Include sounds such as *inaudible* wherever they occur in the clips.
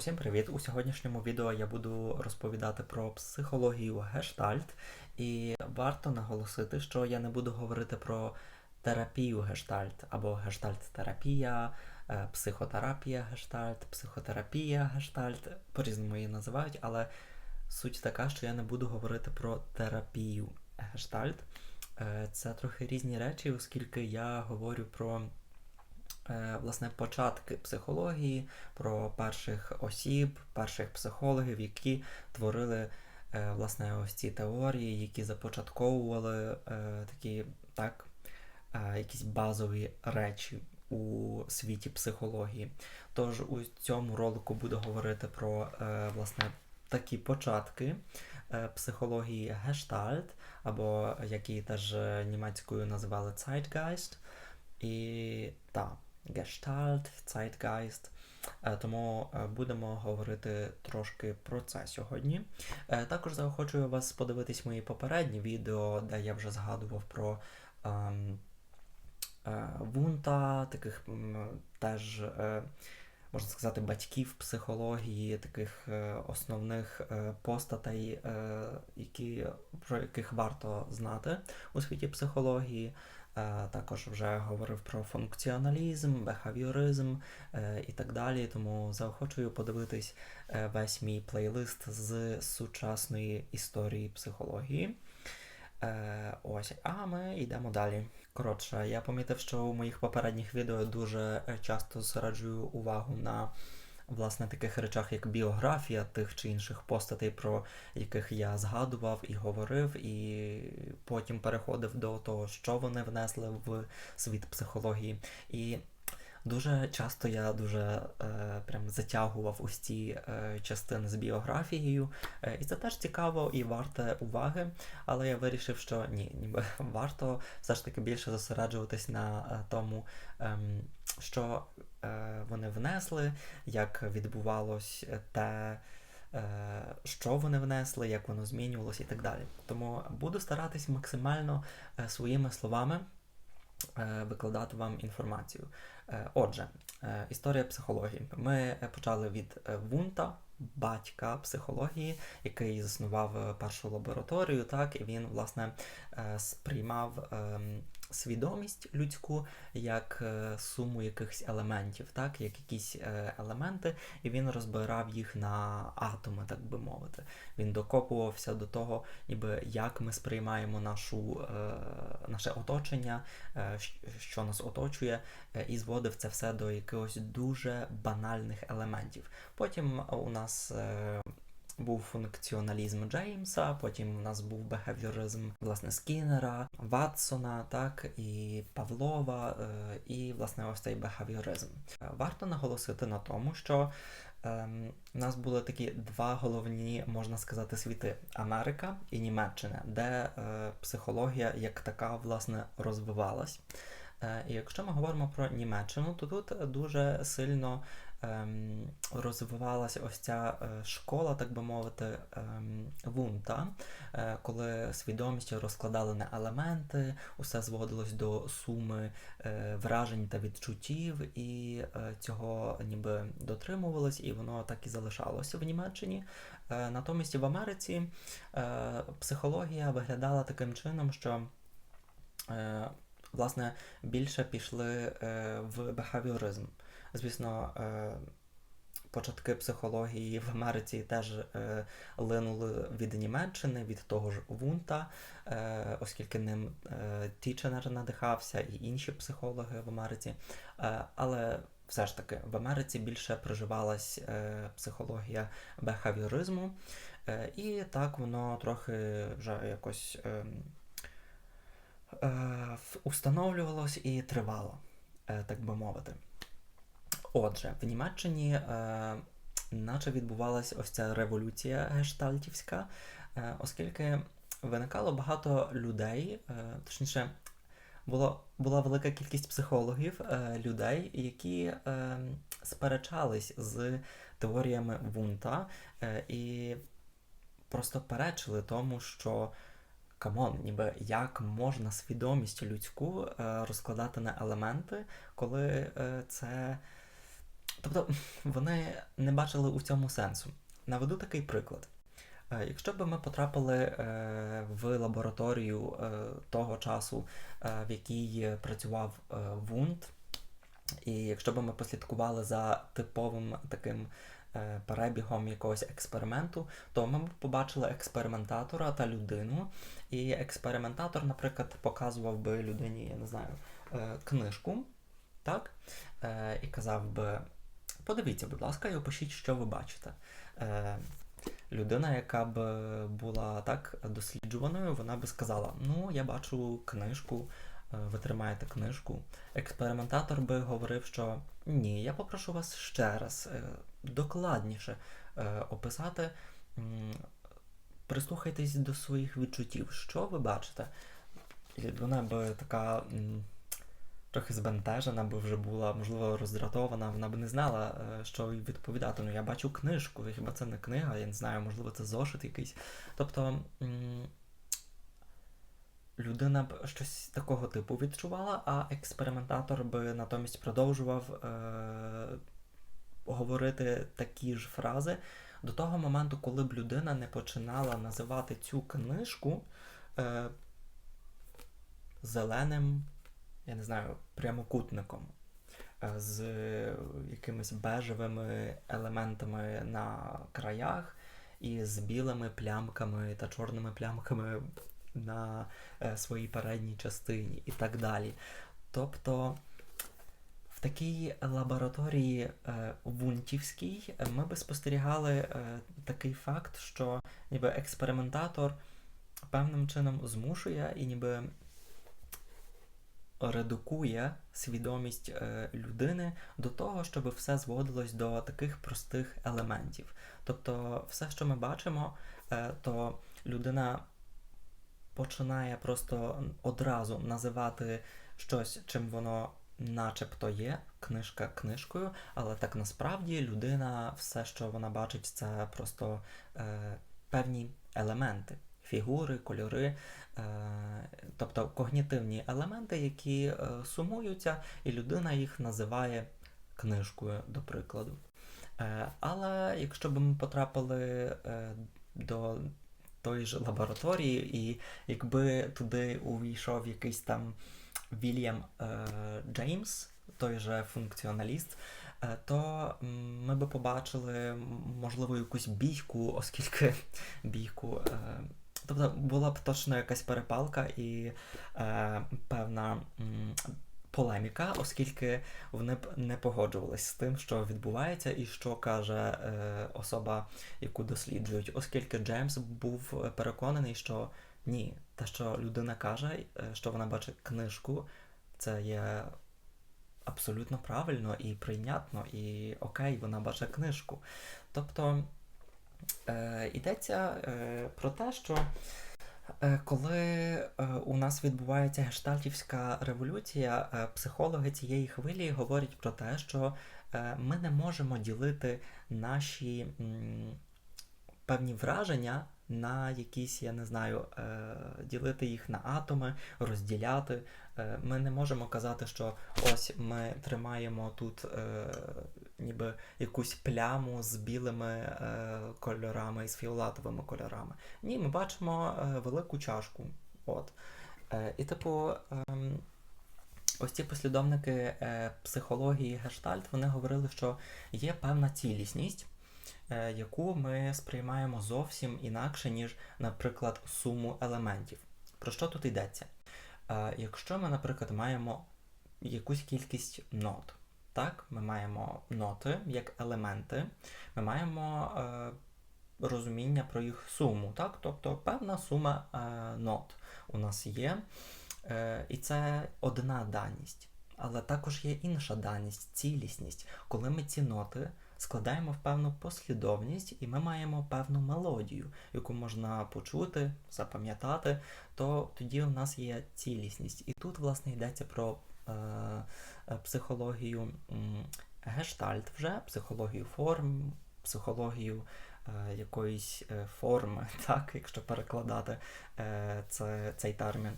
Усім привіт! У сьогоднішньому відео я буду розповідати про психологію гештальт, і варто наголосити, що я не буду говорити про терапію гештальт або гештальт-терапія, е, психотерапія гештальт, психотерапія гештальт, по-різному її називають, але суть така, що я не буду говорити про терапію гештальт. Е, Це трохи різні речі, оскільки я говорю про власне початки психології, про перших осіб, перших психологів, які творили е, власне ось ці теорії, які започатковували е, такі так, е, якісь базові речі у світі психології. Тож у цьому ролику буду говорити про е, власне такі початки е, психології гештальт, або які теж е, німецькою називали Zeitgeist. І так, Gestalt, Zeitgeist. Е, Тому е, будемо говорити трошки про це сьогодні. Е, Також заохочую вас подивитись мої попередні відео, де я вже згадував про ем, Вунта, таких теж, можна сказати, батьків психології, таких е, основних е, постатей, е, які, про яких варто знати у світі психології. Е, Також вже говорив про функціоналізм, бехавіоризм е, і так далі. Тому заохочую подивитись е, весь мій плейлист з сучасної історії психології. Ось, а ми йдемо далі. Коротше, я помітив, що у моїх попередніх відео дуже часто зраджую увагу на власне таких речах, як біографія тих чи інших постатей, про яких я згадував і говорив, і потім переходив до того, що вони внесли в світ психології. І Дуже часто я дуже е, прям затягував ось ці е, частини з біографією, е, і це теж цікаво і варте уваги. Але я вирішив, що ні, ніби варто все ж таки більше зосереджуватись на е, тому, ем, що е, вони внесли, як відбувалось те. е, Що вони внесли, як воно змінювалося і так далі. Тому буду старатись максимально е, своїми словами е, викладати вам інформацію. Е, Отже, е, історія психології. Ми е, почали від е, Вунта, батька психології, який заснував е, першу лабораторію, так, і він, власне, е, сприймав ем, свідомість людську як е, суму якихось елементів, так, як якісь е, елементи, і він розбирав їх на атоми, так би мовити. Він докопувався до того, ніби як ми сприймаємо нашу, е, наше оточення, що нас оточує, і зводив це все до якихось дуже банальних елементів. Потім у нас був функціоналізм Джеймса, потім у нас був бехевіоризм власне Скіннера, Ватсона, так і Павлова, е, і власне ось цей бехевіоризм. Е, Варто наголосити на тому, що ем, у нас були такі два головні, можна сказати, світи Америка і Німеччина, де е, психологія як така власне розвивалась. Е, І якщо ми говоримо про Німеччину, то тут дуже сильно ем, розвивалася ось ця е, школа, так би мовити, ем, вунта, е, коли свідомість розкладали на елементи, усе зводилось до суми е, вражень та відчуттів, і е, цього ніби дотримувалось, і воно так і залишалося в Німеччині. Е, Натомість в Америці е, психологія виглядала таким чином, що е, власне більше пішли е, в бехавіоризм. Звісно, е, початки психології в Америці теж е, линули від Німеччини, від того ж Вунта, е, оскільки ним Тіченер надихався і інші психологи в Америці. Але все ж таки в Америці більше проживалась психологія бехавіоризму, і так воно трохи вже якось. ем, установлювалось і тривало, так би мовити. Отже, в Німеччині е, наче відбувалася ось ця революція гештальтівська, е, оскільки виникало багато людей, е, точніше, було, була велика кількість психологів, е, людей, які е, сперечались з теоріями Вунта е, і просто перечили тому, що камон, ніби як можна свідомість людську е, розкладати на елементи, коли е, це Тобто вони не бачили у цьому сенсу. Наведу такий приклад. Е, Якщо б ми потрапили е, в лабораторію е, того часу, в якій працював Вунд, і якщо б ми послідкували за типовим таким перебігом якогось експерименту, то ми б побачили експериментатора та людину. І експериментатор, наприклад, показував би людині, я не знаю, книжку, так? І казав би: подивіться, будь ласка, і опишіть, що ви бачите. Е, людина, яка б була так досліджуваною, вона би сказала: Ну, я бачу книжку, е, ви тримаєте книжку. Експериментатор би говорив, що ні, я попрошу вас ще раз е, докладніше е, описати. Прислухайтесь до своїх відчуттів, що ви бачите. Вона би така трохи збентежена би вже була, можливо, роздратована, вона б не знала, е, що відповідати. Ну, я бачу книжку, хіба це не книга, я не знаю, можливо, це зошит якийсь. Тобто людина б щось такого типу відчувала, а експериментатор би натомість продовжував е, говорити такі ж фрази до того моменту, коли б людина не починала називати цю книжку е, зеленим, я не знаю, прямокутником е, з якимись бежевими елементами на краях і з білими плямками та чорними плямками на е, своїй передній частині і так далі. Тобто в такій лабораторії е, Вунтівській ми би спостерігали такий факт, що ніби експериментатор певним чином змушує і ніби редукує свідомість е, людини до того, щоб все зводилось до таких простих елементів. Тобто, все, що ми бачимо, е, то людина починає просто одразу називати щось, чим воно начебто є, книжка книжкою, але так насправді людина, все, що вона бачить, це просто е, певні елементи, фігури, кольори, е, тобто когнітивні елементи, які е, сумуються, і людина їх називає книжкою, до прикладу. Е, але якщо б ми потрапили до тої ж лабораторії, і якби туди увійшов якийсь там Вільям Джеймс, той же функціоналіст, то ми би побачили, можливо, якусь бійку, оскільки бійку. Тобто була б точно якась перепалка і е, певна м, полеміка, оскільки вони б не погоджувались з тим, що відбувається, і що каже е, особа, яку досліджують, оскільки Джеймс був переконаний, що ні, те, що людина каже, е, що вона бачить книжку, це є абсолютно правильно і прийнятно, і окей, вона бачить книжку. Тобто йдеться е, про те, що е, коли е, у нас відбувається гештальтівська революція, е, психологи цієї хвилі говорять про те, що е, ми не можемо ділити наші певні враження на якісь, я не знаю, е, ділити їх на атоми, розділяти. Е, Ми не можемо казати, що ось ми тримаємо тут е, ніби якусь пляму з білими е, кольорами і з фіолетовими кольорами. Ні, ми бачимо е, велику чашку. От. Е, І типу. ем, Ось ці послідовники е, психології гештальт вони говорили, що є певна цілісність, е, яку ми сприймаємо зовсім інакше, ніж, наприклад, суму елементів. Про що тут йдеться? Е, якщо ми, наприклад, маємо якусь кількість нот, так, ми маємо ноти як елементи, ми маємо е, розуміння про їх суму, так? тобто певна сума е, нот у нас є. Е, і це одна даність. Але також є інша даність, цілісність, коли ми ці ноти складаємо в певну послідовність, і ми маємо певну мелодію, яку можна почути, запам'ятати, то тоді у нас є цілісність. І тут, власне, йдеться про е, психологію гештальт вже, психологію форм, психологію е, якоїсь е, форми, *laughs* так, якщо перекладати е, це, цей термін.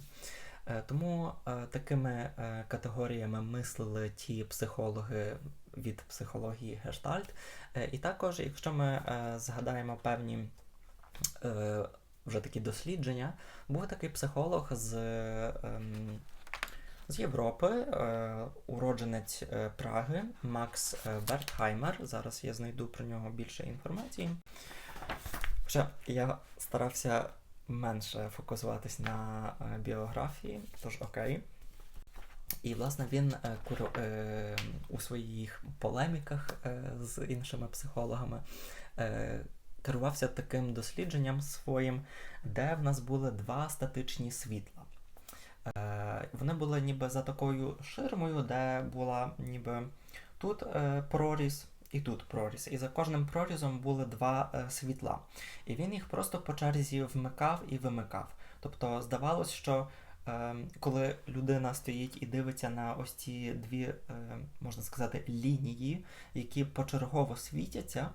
Е, Тому е, такими е, категоріями мислили ті психологи від психології гештальт. Е, І також, якщо ми е, згадаємо певні е, вже такі дослідження, був такий психолог з, ем, з Європи, е, уродженець е, Праги Макс е, Вертхаймер. Зараз я знайду про нього більше інформації. Хоча я старався менше фокусуватись на біографії, тож окей. І, власне, він у своїх полеміках з іншими психологами керувався таким дослідженням своїм, де в нас були два статичні світла. Е, вони були ніби за такою ширмою, де була ніби тут е, проріз і тут проріз. І за кожним прорізом були два е, світла. І він їх просто по черзі вмикав і вимикав. Тобто здавалось, що коли людина стоїть і дивиться на ось ці дві, можна сказати, лінії, які почергово світяться,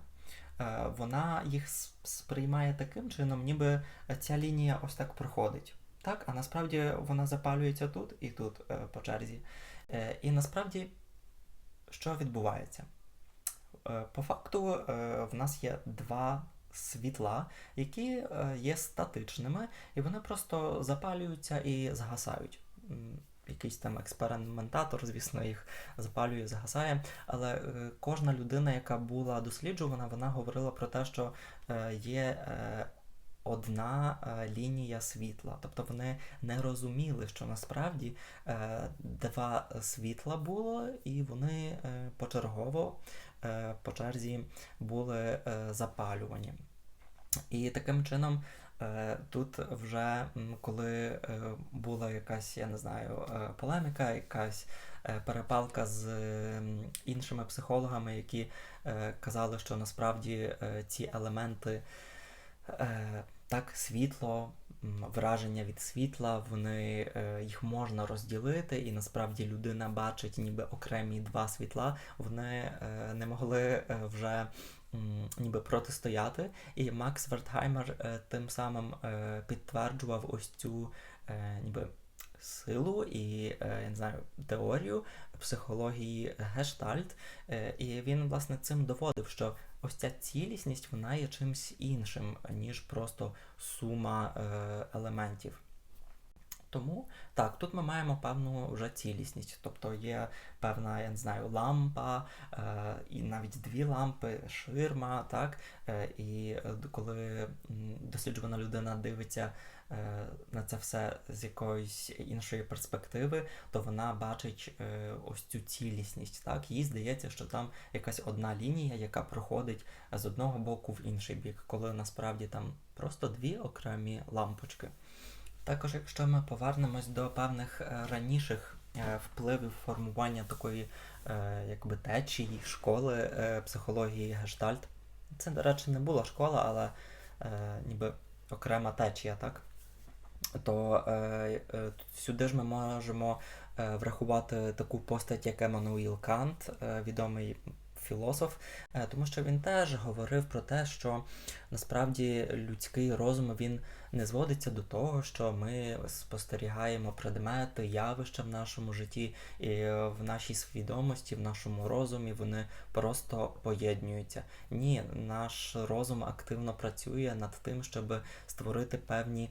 вона їх сприймає таким чином, ніби ця лінія ось так проходить. Так, а насправді вона запалюється тут і тут е, по черзі. Е, і насправді, що відбувається? Е, По факту, в нас є два світла, які є статичними, і вони просто запалюються і згасають. Якийсь там експериментатор, звісно, їх запалює, згасає. Але кожна людина, яка була досліджувана, вона говорила про те, що є одна е, лінія світла. Тобто вони не розуміли, що насправді е, два світла було, і вони е, почергово по черзі були запалювані. І таким чином. Тут вже коли була якась, я не знаю, полеміка, якась перепалка з іншими психологами, які казали, що насправді ці елементи, так, світло, враження від світла, вони е, їх можна розділити, і насправді людина бачить ніби окремі два світла, вони е, не могли е, вже ніби протистояти. І Макс Вертхаймер тим самим підтверджував ось цю ніби силу і е, я не знаю теорію психології гештальт. Е, і він власне цим доводив, що ось ця цілісність вона є чимсь іншим, ніж просто сума е, елементів. Тому так, тут ми маємо певну вже цілісність, тобто є певна, я не знаю, лампа, е, і навіть дві лампи, ширма, так, е, і коли досліджувана людина дивиться на це все з якоїсь іншої перспективи, то вона бачить е, ось цю цілісність. Так, їй здається, що там якась одна лінія, яка проходить з одного боку в інший бік, коли насправді там просто дві окремі лампочки. Також, якщо ми повернемось до певних е, раніших е, впливів формування такої е, якби течії, школи е, психології гештальт, це, до речі, не була школа, але е, ніби окрема течія, так? То е, е, сюди ж ми можемо е, врахувати таку постать, як Еммануїл Кант, е, відомий філософ, е, тому що він теж говорив про те, що насправді людський розум він не зводиться до того, що ми спостерігаємо предмети, явища в нашому житті, і е, в нашій свідомості, в нашому розумі вони просто поєднуються. Ні, наш розум активно працює над тим, щоб створити певні.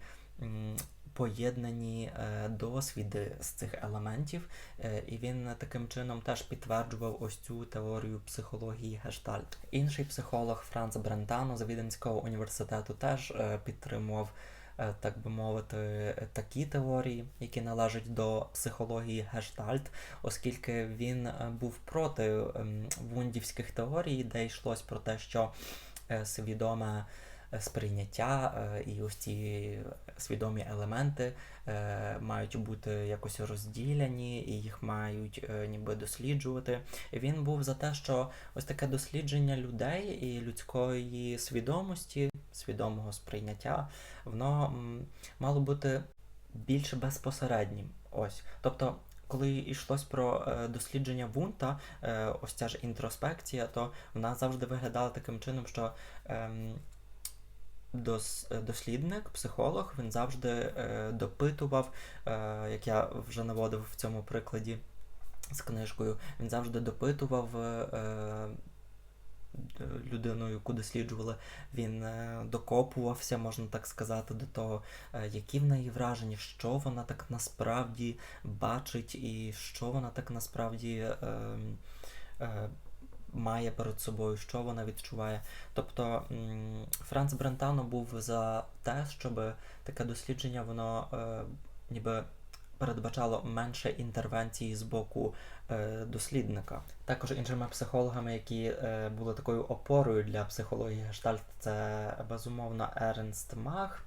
Поєднані е, досвіди з цих елементів, е, і він таким чином теж підтверджував ось цю теорію психології гештальт. Інший психолог Франц Брентано з Віденського університету теж е, підтримував, так би мовити, такі теорії, які належать до психології гештальт, оскільки він був проти вундівських теорій, де йшлось про те, що свідоме сприйняття е, і ось ці свідомі елементи е, мають бути якось розділяні, і їх мають е, ніби досліджувати. Він був за те, що ось таке дослідження людей і людської свідомості, свідомого сприйняття, воно мало бути більш безпосереднім. Ось. Тобто, коли йшлось про е, дослідження Вунта, е, ось ця ж інтроспекція, то вона завжди виглядала таким чином, що ем, е, дослідник, психолог, він завжди е, допитував, е, як я вже наводив в цьому прикладі. з книжкою. Він завжди допитував е, людину, яку досліджували. Він докопувався, можна так сказати, до того, які в неї враження, що вона так насправді бачить, і що вона так насправді. Е, е, Має перед собою, що вона відчуває. Тобто Франц Брентано був за те, щоб таке дослідження воно е, ніби передбачало менше інтервенції з боку е, дослідника. Також іншими психологами, які е, були такою опорою для психології гештальт, це безумовно Ернст Мах,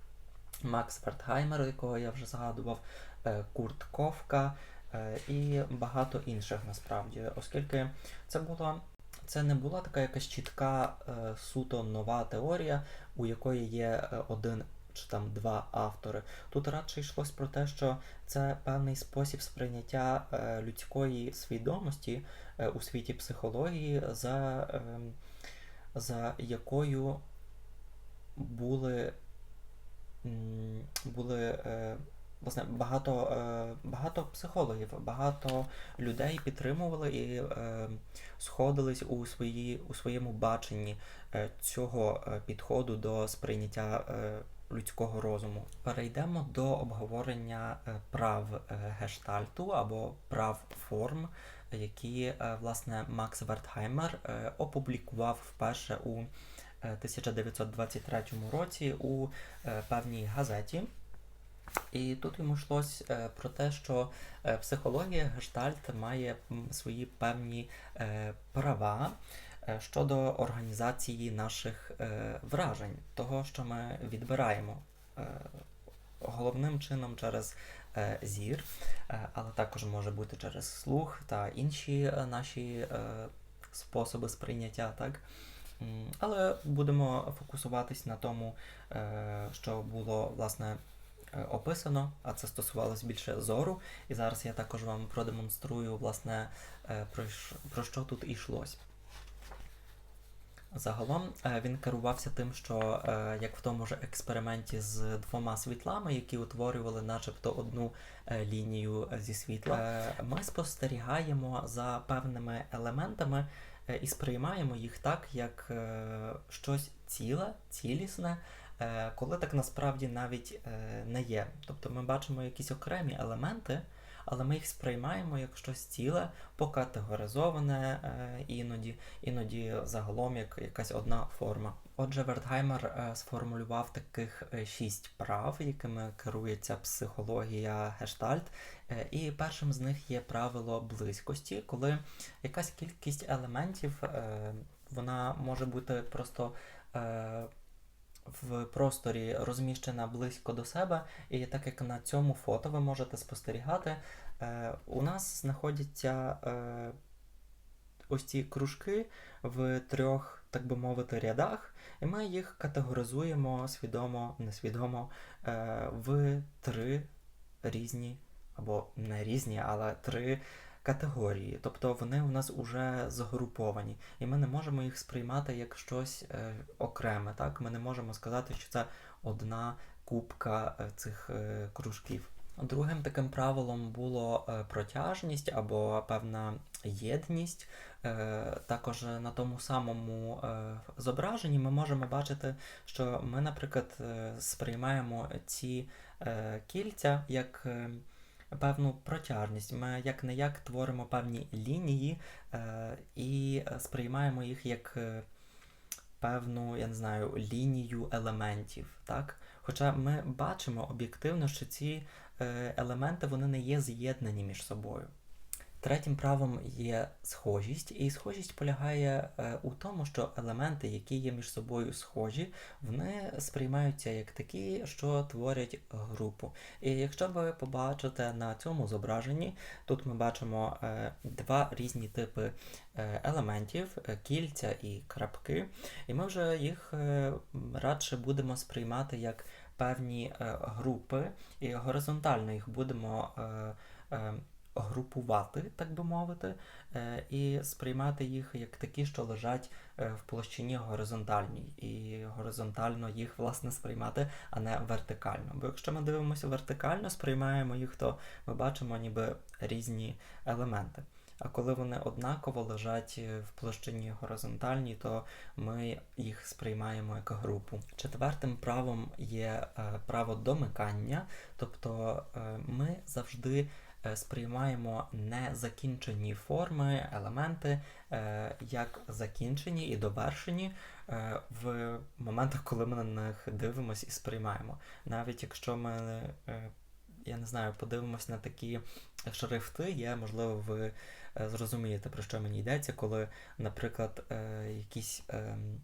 Макс Вертгаймер, якого я вже згадував, е, Курт Ковка е, і багато інших насправді, оскільки це було. Це не була така якась чітка е, суто нова теорія, у якої є е, один чи там два автори. Тут радше йшлось про те, що це певний спосіб сприйняття е, людської свідомості у світі психології, за, е, за якою були, були власне багато, е, багато психологів, багато людей підтримували і е, сходились у, свої, у своєму баченні е, цього підходу до сприйняття. Людського розуму. Перейдемо до обговорення прав гештальту або прав форм, які власне Макс Вертхаймер опублікував вперше у 1923 році у певній газеті. І тут йому йшлось про те, що психологія гештальт має свої певні права. Е, щодо організації наших е, вражень, того, що ми відбираємо е, головним чином через зір, але також може бути через слух та інші наші способи сприйняття. так? Але будемо фокусуватись на тому, що було власне описано, а це стосувалось більше зору. І зараз я також вам продемонструю, власне, про що тут йшлось. Загалом е, він керувався тим, що е, як в тому ж експерименті з двома світлами, які утворювали начебто одну е, лінію зі світла, ми спостерігаємо за певними елементами і сприймаємо їх так, як щось ціле, цілісне, коли так насправді навіть не є. Тобто ми бачимо якісь окремі елементи але ми їх сприймаємо як щось ціле, покатегоризоване е, іноді, іноді загалом як якась одна форма. Отже, Вертгаймер е, сформулював таких е, шість прав, якими керується психологія гештальт. І першим з них є правило близькості, коли якась кількість елементів вона може бути просто в просторі розміщена близько до себе, і так як на цьому фото ви можете спостерігати, е, у нас знаходяться е, ось ці кружки в трьох, так би мовити, рядах, і ми їх категоризуємо свідомо, несвідомо е, в три різні, або не різні, але три категорії, тобто вони у нас вже згруповані, і ми не можемо їх сприймати як щось е, окреме. Так? Ми не можемо сказати, що це одна кубка е, цих е, кружків. Другим таким правилом було е, протяжність або певна єдність. Е, також на тому самому зображенні ми можемо бачити, що ми, наприклад, сприймаємо ці кільця як певну протяжність. Ми як не як творимо певні лінії е, і сприймаємо їх як е, певну, я не знаю, лінію елементів. так? Хоча ми бачимо об'єктивно, що ці е, елементи вони не є з'єднані між собою. Третім правом є схожість, і схожість полягає е, у тому, що елементи, які є між собою схожі, вони сприймаються як такі, що творять групу. І якщо ви побачите на цьому зображенні, тут ми бачимо е, два різні типи е, елементів кільця і крапки, і ми вже їх радше будемо сприймати як певні групи, і горизонтально їх будемо групувати, так би мовити, е, і сприймати їх як такі, що лежать е, в площині горизонтальній, і горизонтально їх власне сприймати, а не вертикально. Бо якщо ми дивимося вертикально, сприймаємо їх, то ми бачимо ніби різні елементи. А коли вони однаково лежать е, в площині горизонтальній, то ми їх сприймаємо як групу. Четвертим правом є право домикання, тобто ми завжди сприймаємо незакінчені форми, елементи е, як закінчені і довершені е, в моментах, коли ми на них дивимося і сприймаємо. Навіть якщо ми, е, я не знаю, подивимось на такі шрифти, є, можливо, ви е, зрозумієте, про що мені йдеться, коли, наприклад, е, якісь. ем,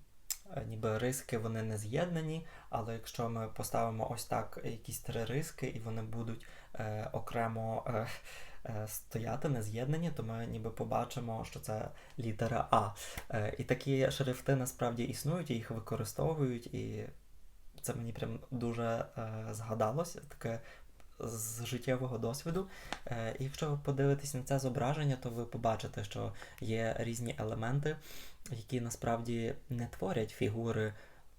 е, Ніби риски вони не з'єднані, але якщо ми поставимо ось так якісь три риски, і вони будуть е, окремо е, е, стояти не з'єднані, то ми ніби побачимо, що це літера А. Е, і такі шрифти насправді існують, їх використовують, і це мені прям дуже е, згадалося, таке з життєвого досвіду. Е, якщо ви подивитесь на це зображення, то ви побачите, що є різні елементи, які насправді не творять фігури,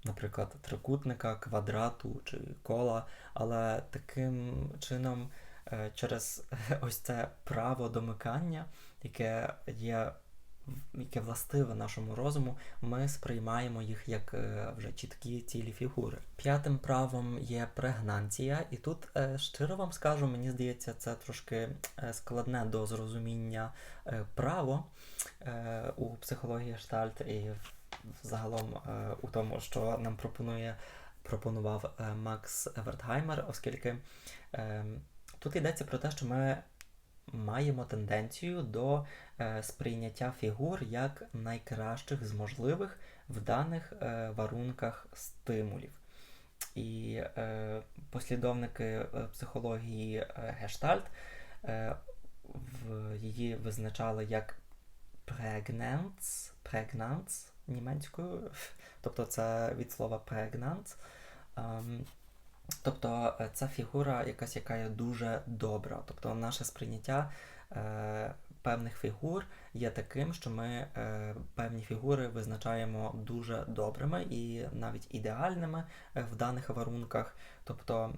наприклад, трикутника, квадрату чи кола, але таким чином, е, через *laughs* ось це право домикання, яке є. Яке властиве нашому розуму, ми сприймаємо їх як е, вже чіткі цілі фігури. П'ятим правом є прегнанція, і тут е, щиро вам скажу, мені здається, це трошки складне до зрозуміння право у психології Штальт і в- загалом е, у тому, що нам пропонує пропонував е, Макс Вертгаймер, оскільки е, тут йдеться про те, що ми маємо тенденцію до сприйняття фігур як найкращих з можливих в даних варунках стимулів. І е, послідовники психології Гештальт е, в її визначали як pregnance німецькою, тобто це від слова pregnance. Ем, Тобто це фігура якась, яка є дуже добра. Тобто наше сприйняття е, певних фігур є таким, що ми е, певні фігури визначаємо дуже добрими і навіть ідеальними е, в даних варунках. Тобто,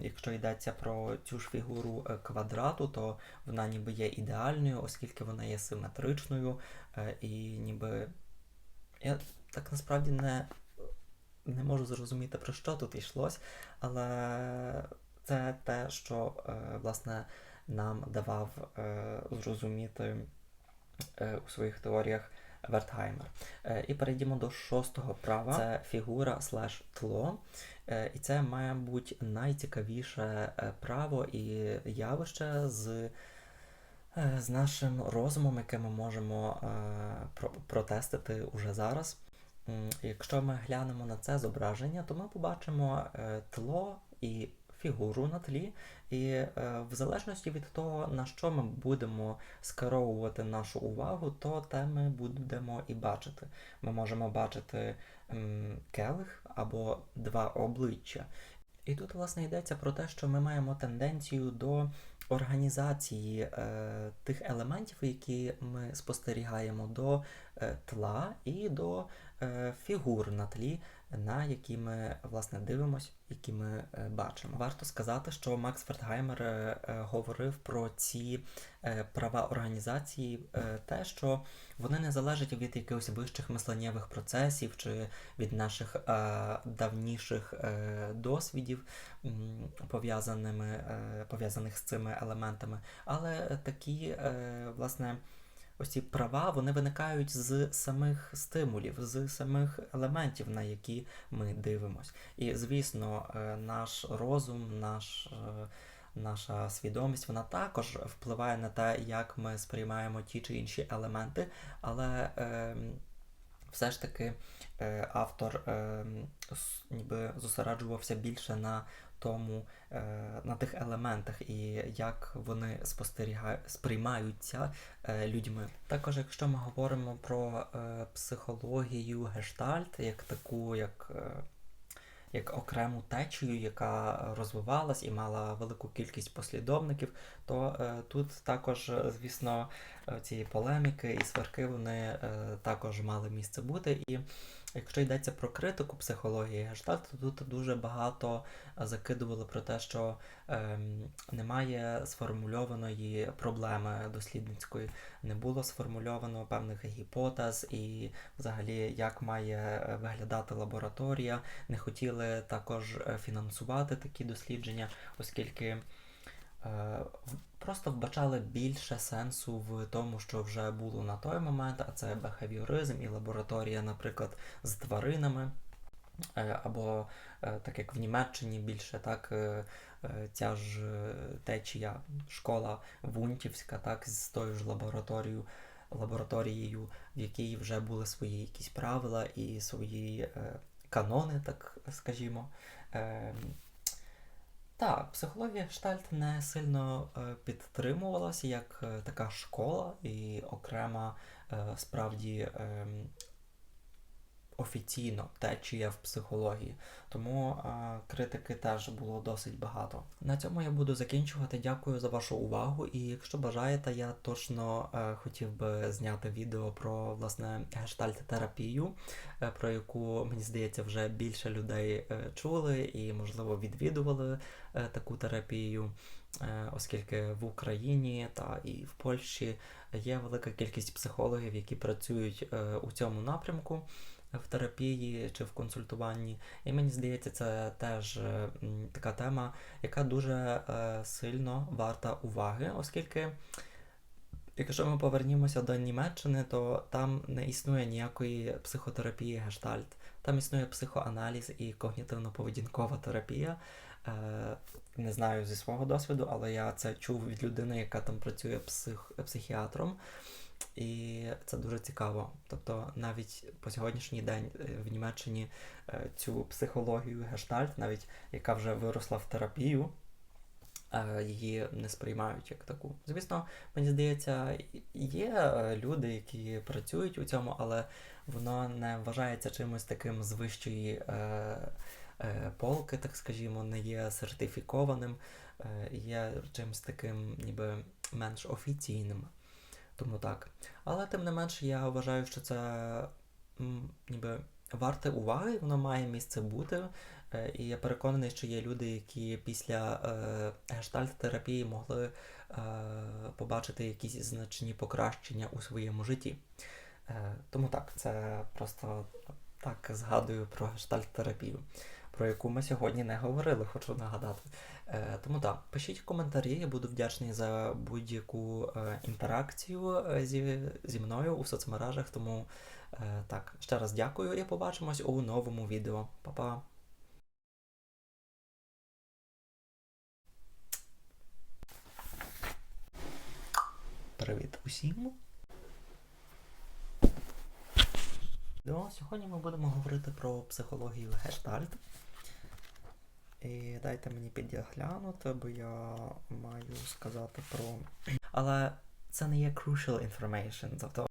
якщо йдеться про цю ж фігуру е, квадрату, то вона ніби є ідеальною, оскільки вона є симетричною, е, і ніби я так насправді не, не можу зрозуміти, про що тут йшлось, але це те, що е, власне нам давав е, зрозуміти е, у своїх теоріях Вертгаймер. Е, і перейдімо до шостого права. Це фігура слеш тло. І це, має бути найцікавіше право і явище з, з нашим розумом, яке ми можемо е, протестити уже зараз. Якщо ми глянемо на це зображення, то ми побачимо е, тло і фігуру на тлі, і е, в залежності від того, на що ми будемо скеровувати нашу увагу, то те ми будемо і бачити. Ми можемо бачити келих або два обличчя. І тут, власне, йдеться про те, що ми маємо тенденцію до організації е, тих елементів, які ми спостерігаємо до е, тла і до е, фігур на тлі, на які ми власне дивимося, які ми е, бачимо. Варто сказати, що Макс Фертгаймер е, е, говорив про ці права організації, те, що вони не залежать від якихось вищих мисленнєвих процесів чи від наших давніших досвідів, пов'язаними, пов'язаних з цими елементами, але такі, власне, ось ці права вони виникають з самих стимулів, з самих елементів, на які ми дивимося. І, звісно, е, наш розум, наш. е, Наша свідомість вона також впливає на те, як ми сприймаємо ті чи інші елементи, але ем, все ж таки е, автор ем, ніби зосереджувався більше на тому, е, на тих елементах і як вони спостерігають, сприймаються е, людьми. Також, якщо ми говоримо про е, психологію гештальт, як таку, як. Як окрему течію, яка розвивалась і мала велику кількість послідовників, то е, тут також, звісно, ці полеміки і сварки вони е, також мали місце бути. І якщо йдеться про критику психології гештальту, тут дуже багато е, закидували про те, що ем, немає сформульованої проблеми дослідницької, не було сформульовано певних гіпотез і взагалі як має е, виглядати лабораторія. Не хотіли також е, фінансувати такі дослідження, оскільки просто вбачали більше сенсу в тому, що вже було на той момент, а це бехевіоризм і лабораторія, наприклад, з тваринами. Е, Або е, так як в Німеччині більше так е, е, ця ж е, течія школа Вунтівська, так, з тою ж лабораторією, лабораторією, в якій вже були свої якісь правила і свої е, канони, так скажімо. Так, психологія Гештальт не сильно е, підтримувалася як е, така школа і окрема е, справді ем, офіційно течія в психології. Тому е, критики теж було досить багато. На цьому я буду закінчувати. Дякую за вашу увагу. І якщо бажаєте, я точно е, хотів би зняти відео про власне гештальт-терапію, е, про яку мені здається вже більше людей е, чули і, можливо, відвідували таку терапію. Оскільки в Україні та і в Польщі є велика кількість психологів, які працюють у цьому напрямку в терапії чи в консультуванні. І мені здається, це теж е, така тема, яка дуже е, сильно варта уваги, оскільки. Якщо ми повернімося до Німеччини, то там не існує ніякої психотерапії гештальт. Там існує психоаналіз і когнітивно-поведінкова терапія. Е, не знаю зі свого досвіду, але я це чув від людини, яка там працює псих, психіатром. І це дуже цікаво. Тобто навіть по сьогоднішній день е, в Німеччині е, цю психологію гештальт, навіть яка вже виросла в терапію, е, її не сприймають як таку. Звісно, мені здається, є люди, які працюють у цьому, але воно не вважається чимось таким з вищої полки, так скажімо, не є сертифікованим, є чимось таким ніби менш офіційним. Тому так. Але тим не менш, я вважаю, що це ніби варте уваги, воно має місце бути. Е, І я переконаний, що є люди, які після е, гештальт-терапії могли е, побачити якісь значні покращення у своєму житті. Е, тому так, це просто так згадую про гештальт-терапію, про яку ми сьогодні не говорили, хочу нагадати. Е, тому так, пишіть коментарі, я буду вдячний за будь-яку е, інтеракцію е, зі, зі мною у соцмережах. Тому е, так, ще раз дякую і побачимось у новому відео. Па-па! Привіт усім! Ну, сьогодні ми будемо говорити про психологію гештальт. І дайте мені підглянути, бо я маю сказати про. Але це не є crucial information. Тобто